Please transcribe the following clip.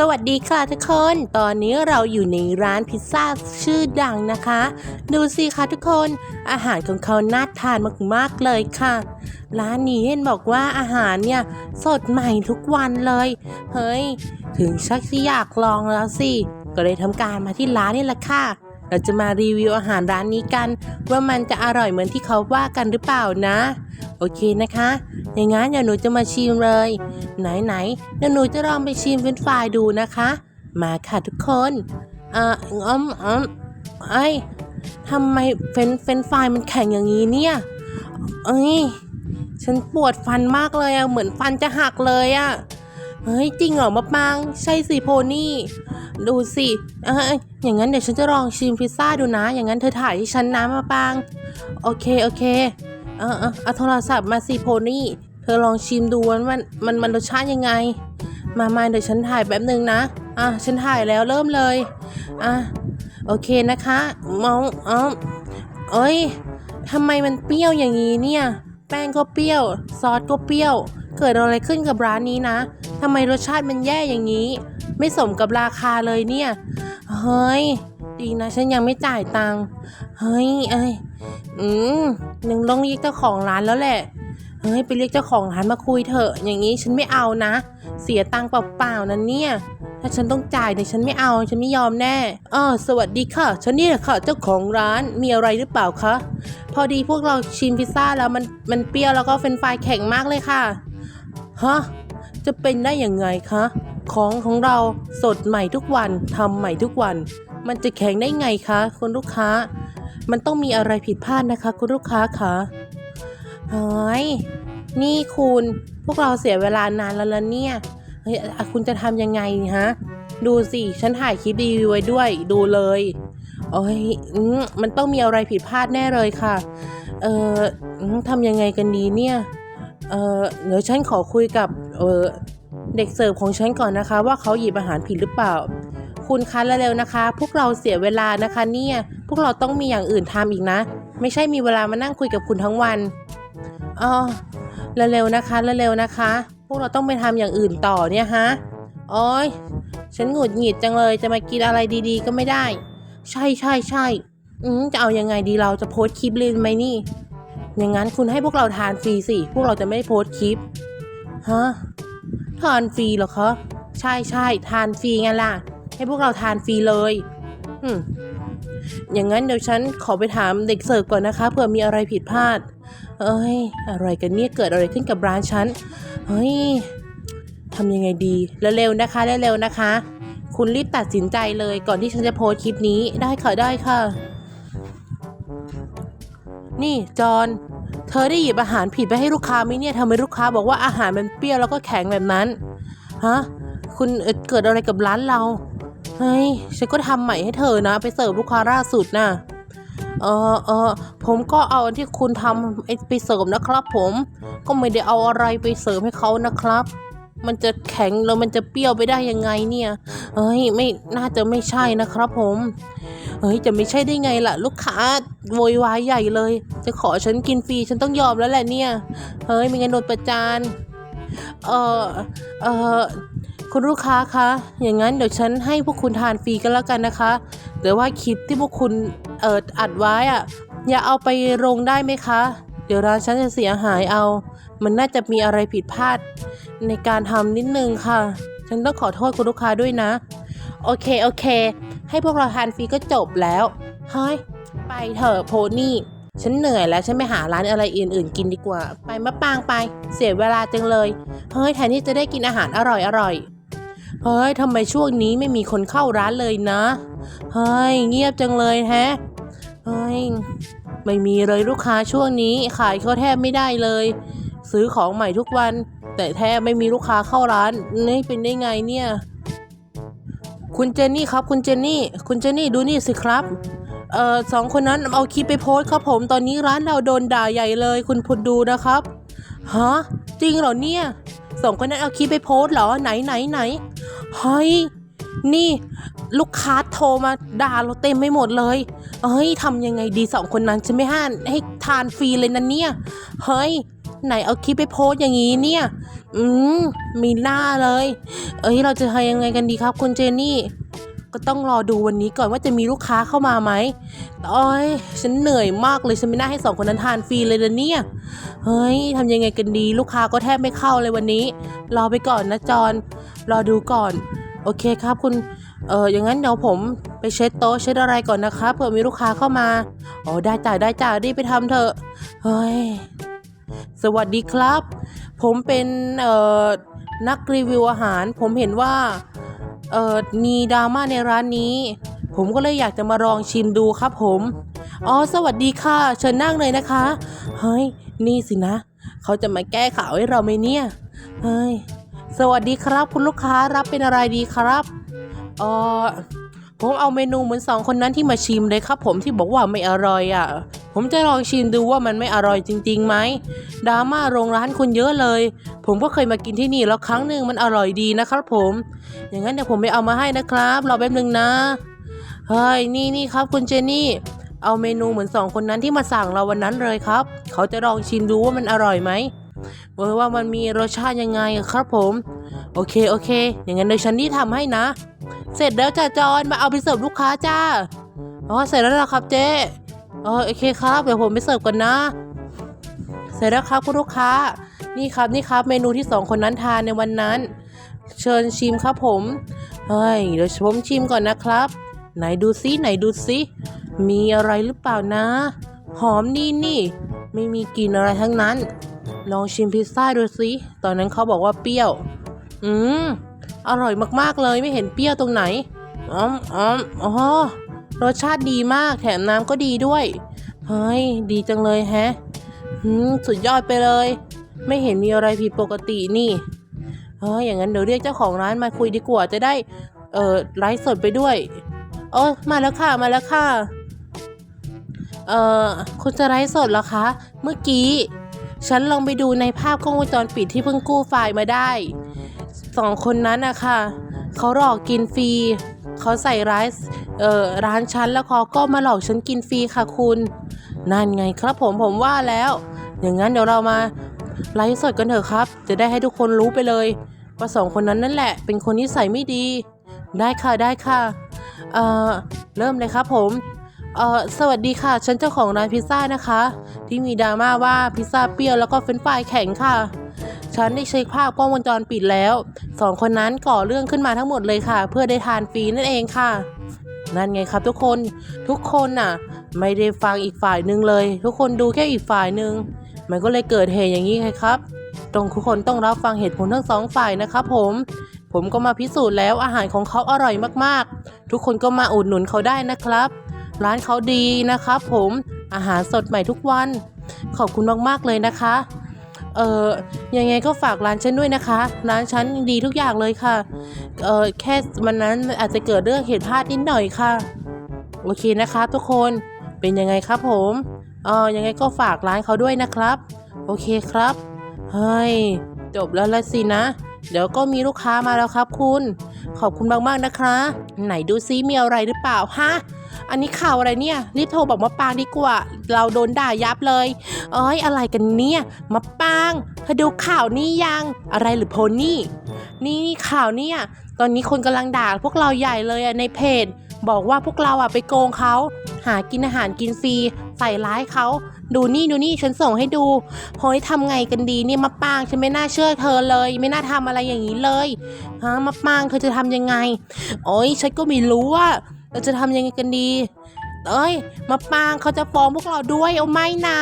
สวัสดีค่ะทุกคน ตอนนี้เราอยู่ในร้านพิซซ่าชื่อดังนะคะ ดูสิคะทุกคน อาหารของเขาน่าทานมากๆเลยค่ะ ร้านนี้เห็นบอกว่าอาหารเนี่ยสดใหม่ทุกวันเลย เฮ้ย ถึงชักจะอยากลองแล้วสิ ก็เลยทำการมาที่ร้านนี่แหละค่ะ เราจะมารีวิวอาหารร้านนี้กัน ว่ามันจะอร่อยเหมือนที่เขาว่ากันหรือเปล่านะ โอเคนะคะอย่างงั้นเดี๋ยวหนูจะมาชิมเลย ไหนไหนเดี๋ยวหนูจะลองไปชิมเฟรนฟรายดูนะคะ มาค่ะทุกคนเอ่ออ้อมอ้อมไอ้ทำไมเฟรนเฟรนฟรายมันแข็งอย่างนี้เนี่ย เอ้ย ฉันปวดฟันมากเลยอะเหมือนฟันจะหักเลยอะ เฮ้ยจริงเหรอมะปางใช่สิโพนี่ ดูสิเอยอย่างนั้นเดี๋ยวฉันจะลองชิมพิซซ่าดูนะ อย่างนั้นเธอถ่ายให้ฉันนะมะปางโอเคโอเคเออเออเอาโทรศัพท์มาสิโพนี่ เธอลองชิมดูว่ามันมันมันรสชาติยังไง มามาเดี๋ยวฉันถ่ายแป๊บนึงนะอะฉันถ่ายแล้วเริ่มเลยอะโอเคนะคะมองอ๋อเอ้ยทำไมมันเปรี้ยวอย่างนี้เนี่ย แป้งก็เปรี้ยว ซอสก็เปรี้ยว เกิดอะไรขึ้นกับร้านนี้นะทำไมรสชาติมันแย่อย่างนี้ ไม่สมกับราคาเลยเนี่ย เฮ้ย ดีนะฉันยังไม่จ่ายตังค์เฮ้ยเอ้ยอืมยังต้องเรียกเจ้าของร้านแล้วแหละเฮ้ยไปเรียกเจ้าของร้านมาคุยเถอะ อย่างนี้ฉันไม่เอานะ เสียตังค์เปล่าๆนะเนี่ย ถ้าฉันต้องจ่ายเนี่ยฉันไม่เอาฉันไม่ยอมแน่อ๋อสวัสดีค่ะ ฉันนี่แหละค่ะ เจ้าของร้านมีอะไรหรือเปล่าคะ พอดีพวกเราชิมพิซซ่าแล้วมันมันเปรี้ยวแล้วก็เฟรนฟรายแข็งมากเลยค่ะ ฮะ จะเป็นได้ยังไงคะ ของของเราสดใหม่ทุกวันทำใหม่ทุกวัน มันจะแข็งได้ไงคะคุณลูกค้า มันต้องมีอะไรผิดพลาดนะคะ คุณลูกค้าคะเฮ้ยนี่คุณพวกเราเสียเวลานานแล้วละเนี่ย ฮ้ยคุณจะทำยังไงฮะ ดูสิฉันถ่ายคลิปรีวิวไว้ด้วย ดูเลยโอ้ยมันต้องมีอะไรผิดพลาดแน่เลยค่ะ เอ่อทำยังไงกันดีเนี่ย เอ่อเดี๋ยวฉันขอคุยกับ เอ่อเด็กเสิร์ฟของฉันก่อนนะคะ ว่าเขาหยิบอาหารผิดหรือเปล่า คุณคะเร็วๆนะคะ พวกเราเสียเวลานะคะ เนี่ย พวกเราต้องมีอย่างอื่นทำอีกนะ ไม่ใช่มีเวลามานั่งคุยกับคุณทั้งวันอ๋อเร็วๆนะคะเร็วๆนะคะ พวกเราต้องไปทำอย่างอื่นต่อเนี่ยฮะโอ้ยฉันหงุดหงิดจังเลยจะมากินอะไรดีๆ ก็ไม่ได้ ใช่ใช่ใช่อืมจะเอายังไงดีเราจะโพสคลิปเลยไหมนี่ อย่างนั้นคุณให้พวกเราทานฟรีสิ พวกเราจะไม่โพสคลิป ฮะ ทานฟรีเหรอคะ ใช่ใช่ทานฟรีไงล่ะ ให้พวกเราทานฟรีเลย อืม อย่างนั้นเดี๋ยวฉันขอไปถามเด็กเสิร์ฟก่อนนะคะเผื่อมีอะไรผิดพลาด เอ้ยอะไรกันเนี่ยเกิดอะไรขึ้นกับร้านฉันเฮ้ยทำยังไงดีเร็วๆนะคะเร็วๆนะคะ คุณรีบตัดสินใจเลยก่อนที่ฉันจะโพสคลิปนี้ได้ค่ะได้ค่ะ นี่จอนเธอได้หยิบอาหารผิดไปให้ลูกค้าไหมเนี่ยทำไมลูกค้าบอกว่าอาหารมันเปรี้ยวแล้วก็แข็งแบบนั้นฮะคุณเเกิดอะไรกับร้านเรา เฮ้ย ฉันก็ทำใหม่ให้เธอนะ ไปเสิร์ฟลูกค้าล่าสุดนะเออเออผมก็เอาอันที่คุณทำไปเสิร์ฟนะครับ ผมก็ไม่ได้เอาอะไรไปเสิร์ฟให้เขานะครับ มันจะแข็งแล้วมันจะเปรี้ยวไปได้ยังไงเนี่ยเฮ้ยไม่น่าจะไม่ใช่นะครับ ผมเฮ้ยจะไม่ใช่ได้ไงล่ะ ลูกค้าโวยวายใหญ่เลย จะขอฉันกินฟรีฉันต้องยอมแล้วแหละเนี่ยเฮ้ยไม่งั้นโดนประจานเออเออ คุณลูกค้าคะ อย่างนั้นเดี๋ยวฉันให้พวกคุณทานฟรีกันแล้วกันนะคะ แต่ว่าคลิปที่พวกคุณเอิดอัดไว้อะอย่าเอาไปลงได้ไหมคะ เดี๋ยวร้านฉันจะเสียหายเอา มันน่าจะมีอะไรผิดพลาด ในการทำนิดนึงค่ะ ฉันต้องขอโทษคุณลูกค้าด้วยนะ โอเคโอเค ให้พวกเราทานฟรีก็จบแล้วเฮ้ยไปเถอะโพนี่ฉันเหนื่อยแล้วฉันไปหาร้านอะไรอื่นๆ กินดีกว่า ไปมะปางไป เสียเวลาจังเลย เฮ้ยแทนที่จะได้กินอาหารอร่อยอร่อยๆ เฮ้ยทำไมช่วงนี้ไม่มีคนเข้าร้านเลยนะ เฮ้ย เงียบจังเลยแฮะ เฮ้ย ไม่มีเลยลูกค้าช่วงนี้ขายเขาแทบไม่ได้เลย ซื้อของใหม่ทุกวัน แต่แทบไม่มีลูกค้าเข้าร้าน นี่เป็นได้ไงเนี่ย คุณเจนนี่ครับ คุณเจนนี่ คุณเจนนี่ดูนี่สิครับเอ่อสองคนนั้นเอาคลิปไปโพสต์ครับผมตอนนี้ร้านเราโดนด่าใหญ่เลย คุณพุดดูนะครับฮะจริงเหรอเนี่ย สองคนนั้นเอาคลิปไปโพสเหรอไหนไหนไหนเฮ้ยนี่ลูกค้าโทรมาด่าเราเต็มไม่หมดเลย เฮ้ยทำยังไงดีสองคนนั้นฉันไม่ห้านให้ทานฟรีเลยนะเนี่ย เฮ้ย ไหนเอาคลิปไปโพสอย่างนี้เนี่ย อืมมีหน้าเลย เอ้ยเราจะทำยังไงกันดีครับคุณเจนี่ ก็ต้องรอดูวันนี้ก่อนว่าจะมีลูกค้าเข้ามาไหมโอ้ยฉันเหนื่อยมากเลยฉันไม่น่าให้สองคนนั้นทานฟรีเลยนะเนี่ยเฮ้ยทำยังไงกันดี ลูกค้าก็แทบไม่เข้าเลยวันนี้ รอไปก่อนนะจอนรอดูก่อน โอเคครับคุณเอออย่างนั้นเดี๋ยวผมไปเช็ดโต๊ะเช็ดอะไรก่อนนะครับเผื่อมีลูกค้าเข้ามาอ๋อได้จ้าได้จ้ารีบไปทำเถอะเฮ้ยสวัสดีครับ ผมเป็นเอ่อนักรีวิวอาหาร ผมเห็นว่า เออมีดราม่าในร้านนี้ ผมก็เลยอยากจะมาลองชิมดูครับผม อ๋อ สวัสดีค่ะ เชิญนั่งเลยนะคะ เฮ้ย นี่สินะ เขาจะมาแก้ข่าวให้เราไหมเนี่ย เฮ้ย สวัสดีครับ คุณลูกค้ารับเป็นอะไรดีครับเออผมเอาเมนูเหมือนสองคนนั้นที่มาชิมเลยครับ ผมที่บอกว่าไม่อร่อยอะ ผมจะลองชิมดูว่ามันไม่อร่อยจริงๆไหมดราม่าโรงร้านคุณเยอะเลย ผมก็เคยมากินที่นี่แล้วครั้งหนึ่งมันอร่อยดีนะครับผม อย่างนั้นเดี๋ยวผมไปเอามาให้นะครับรอแป๊บนึงนะเฮ้ยนี่นี่ครับคุณเจนี่ เอาเมนูเหมือนสองคนนั้นที่มาสั่งเราวันนั้นเลยครับ เขาจะลองชิมดูว่ามันอร่อยไหมเออว่ามันมีรสชาติยังไงครับผม โอเคโอเค อย่างนั้นเดี๋ยวฉันนี่ทำให้นะ เสร็จแล้วจ้าจอนมาเอาไปเสิร์ฟลูกค้าจ้าอ๋อเสร็จแล้วครับเจ๊ อ๋อโอเคครับเดี๋ยวผมไปเสิร์ฟก่อนนะ เสร็จแล้วครับคุณลูกค้า นี่ครับนี่ครับ เมนูที่สองคนนั้นทานในวันนั้น เชิญชิมครับผมเฮ้ยเดี๋ยวผมชิมก่อนนะครับ ไหนดูซิไหนดูซิมีอะไรหรือเปล่านะ หอมนี่นี่ไม่มีกลิ่นอะไรทั้งนั้น ลองชิมพิซซ่าดูซิตอนนั้นเขาบอกว่าเปรี้ยว อืมอร่อยมากๆเลยไม่เห็นเปรี้ยวตรงไหนอ๋ออ๋ออ๋อ รสชาติดีมากแถมน้ำก็ดีด้วย เฮ้ย ดีจังเลยแฮะสุดยอดไปเลย ไม่เห็นมีอะไรผิดปกตินี่เฮ้ยอย่างนั้นเดี๋ยวเรียกเจ้าของร้านมาคุยดีกว่าจะได้ เออไลฟ์สดไปด้วยโอ้มาแล้วค่ะ มาแล้วค่ะ เออคุณจะไลฟ์สดเหรอคะ เมื่อกี้ ฉันลองไปดูในภาพกล้องวงจรปิดที่เพิ่งกู้ไฟล์มาได้ สองคนนั้นอะค่ะ เขาหลอกกินฟรี เขาใส่ร้าย เออร้านฉันแล้วเขาก็มาหลอกฉันกินฟรีค่ะคุณ นั่นไงครับผมผมว่าแล้ว อย่างนั้นเดี๋ยวเรามาไลฟ์สดกันเถอะครับ จะได้ให้ทุกคนรู้ไปเลยว่าสองคนนั้นนั่นแหละ เป็นคนที่ใส่ไม่ดี ได้ค่ะได้ค่ะเอ่อเริ่มเลยครับผมเอ่อสวัสดีค่ะ ฉันเจ้าของร้านพิซซ่านะคะ ที่มีดราม่าว่าพิซซ่าเปรี้ยวแล้วก็เฟรนฟรายแข็งค่ะ ฉันได้เช็คภาพกล้องวงจรปิดแล้วสองคนนั้นก่อเรื่องขึ้นมาทั้งหมดเลยค่ะ เพื่อได้ทานฟรีนั่นเองค่ะ นั่นไงครับทุกคนทุกคนน่ะ ไม่ได้ฟังอีกฝ่ายหนึ่งเลย ทุกคนดูแค่อีกฝ่ายหนึ่งมันก็เลยเกิดเหตุอย่างนี้ไงครับตรงทุกคนต้องรับฟังเหตุผลทั้งสองฝ่ายนะครับผมผมก็มาพิสูจน์แล้วอาหารของเขาอร่อยมากๆ ทุกคนก็มาอุดหนุนเขาได้นะครับ ร้านเขาดีนะครับผมอาหารสดใหม่ทุกวัน ขอบคุณมากๆเลยนะคะ เออยังไงก็ฝากร้านฉันด้วยนะคะ ร้านฉันดีทุกอย่างเลยค่ะ เออแค่วันนั้นอาจจะเกิดเรื่องเหตุพลาดนิดหน่อยค่ะ โอเคนะคะทุกคนเป็นยังไงครับผมเออยังไงก็ฝากร้านเขาด้วยนะครับ โอเคครับ เฮ้ย จบแล้วละสินะ เดี๋ยวก็มีลูกค้ามาแล้วครับคุณ ขอบคุณมากๆนะคะ ไหนดูซิมีอะไรหรือเปล่าฮะ อันนี้ข่าวอะไรเนี่ย รีบโทรบอกมาปางดีกว่า เราโดนด่ายับเลย เอ้ยอะไรกันเนี่ยมาปางเธอดูข่าวนี่ยังอะไรหรือโพนี่ นี่ข่าวเนี่ย ตอนนี้คนกำลังด่าพวกเราใหญ่เลยอะในเพจ บอกว่าพวกเราอะไปโกงเขาหากินอาหารกินฟรีใส่ร้ายเขาดูนี่ดูนี่ฉันส่งให้ดูเฮ้ยทำไงกันดีเนี่ยมาปางฉันไม่น่าเชื่อเธอเลย ไม่น่าทำอะไรอย่างนี้เลยฮะมาปางเธอจะทำยังไง โอ้ยฉันก็ไม่รู้ว่า เราจะทำยังไงกันดี เอ้ย มาปางเขาจะฟ้องพวกเราด้วยเอาไหมนะ